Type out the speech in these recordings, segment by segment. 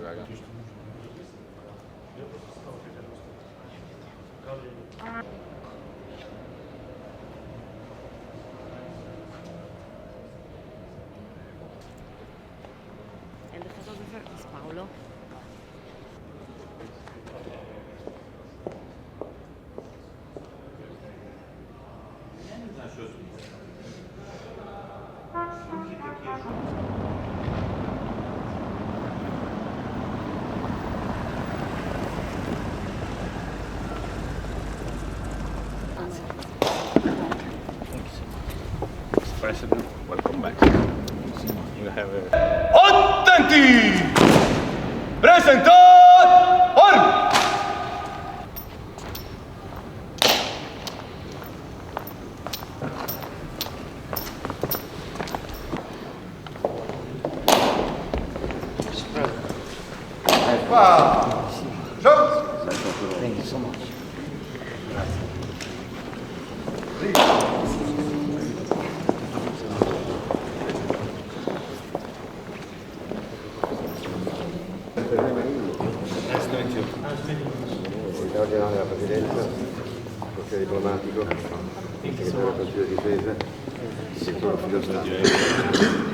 naturalnie. And the photographer is Paolo. President. Welcome back. You have a... Wow. Thank you so much. ordinare la Presidenza, il Consiglio diplomatico, il Segretario del Consiglio di Difesa, il Settore Stato,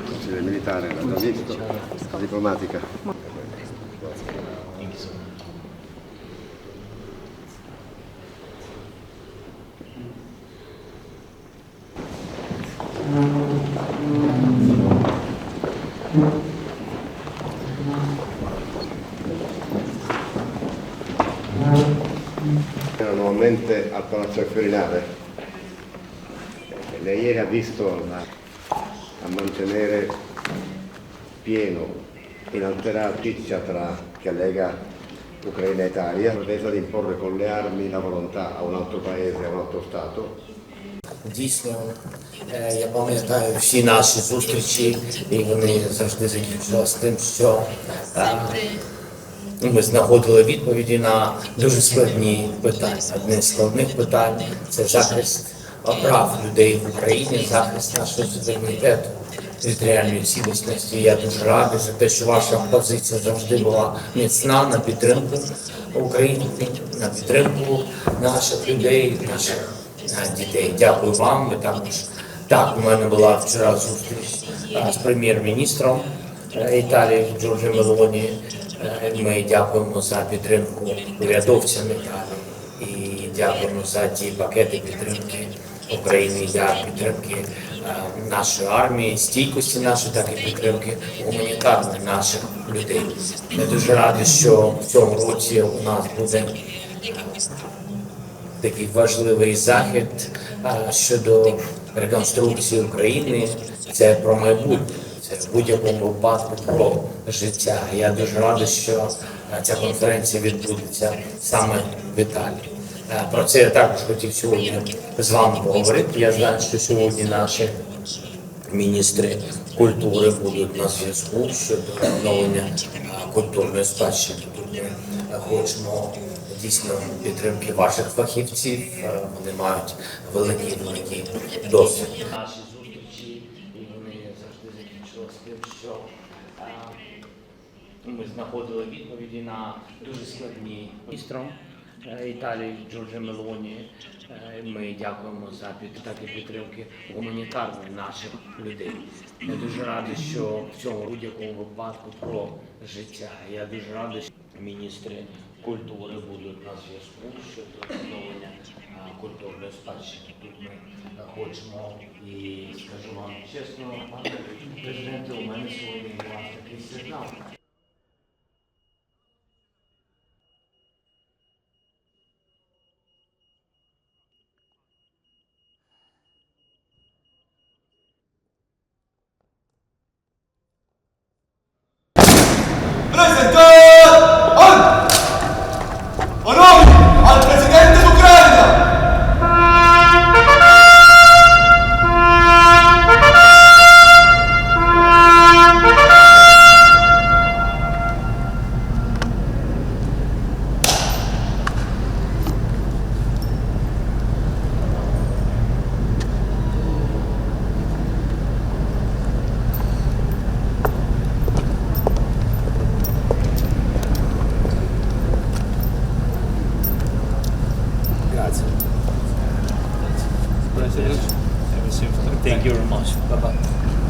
Consiglio Militare, la Mixto, la Diplomatica. Thank you. nuovamente al Palazzo del Quirinale. Lei ieri ha visto la- a mantenere pieno, inalterato amicizia tra che lega Ucraina e Italia, la pretesa di imporre con le armi la volontà a un altro paese, a un altro Stato, Дійсно, е, я пам'ятаю всі наші зустрічі, і вони завжди закінчувалися тим, що е, ми знаходили відповіді на дуже складні питання. Одне з складних питань це захист прав людей в Україні, захист нашого суверенітету, територіальної цілісності. Я дуже радий за те, що ваша позиція завжди була міцна на підтримку України, на підтримку наших людей, наших е, дітей. Дякую вам. Ви також так. У мене була вчора зустріч е, з прем'єр-міністром е, Італії Джорджем Мелоні. Е, Ми дякуємо за підтримку урядовцям Італії і дякуємо за ті пакети підтримки України для підтримки е, нашої армії, стійкості нашої, так і підтримки гуманітарної наших людей. Я дуже радий, що в цьому році у нас буде такий важливий захід щодо реконструкції України. Це про майбутнє. Це в будь-якому випадку про життя. Я дуже радий, що ця конференція відбудеться саме в Італії. Е, Про це я також хотів сьогодні з вами поговорити. Я знаю, що сьогодні наші міністри культури будуть на зв'язку щодо відновлення культурної спадщини. Ми хочемо дійсно підтримки ваших фахівців. Е, Вони мають великий великий досвід. Наші зустрічі і вони завжди закінчилися тим, що е, ми знаходили відповіді на дуже складні міністром е, Італії Джорджа Мелоні. Е, Ми дякуємо за такі підтримки гуманітарної наших людей. Я дуже радий, що в цьому будь-якому випадку про життя. Я дуже радий, що міністри культури будуть на зв'язку щодо відновлення е, культурної спадщини. Тут ми е, хочемо і скажу вам чесно, пане президенте, у мене сьогодні у вас такий сигнал. Presentar arm! Anam! You Thank you very much. Bye-bye.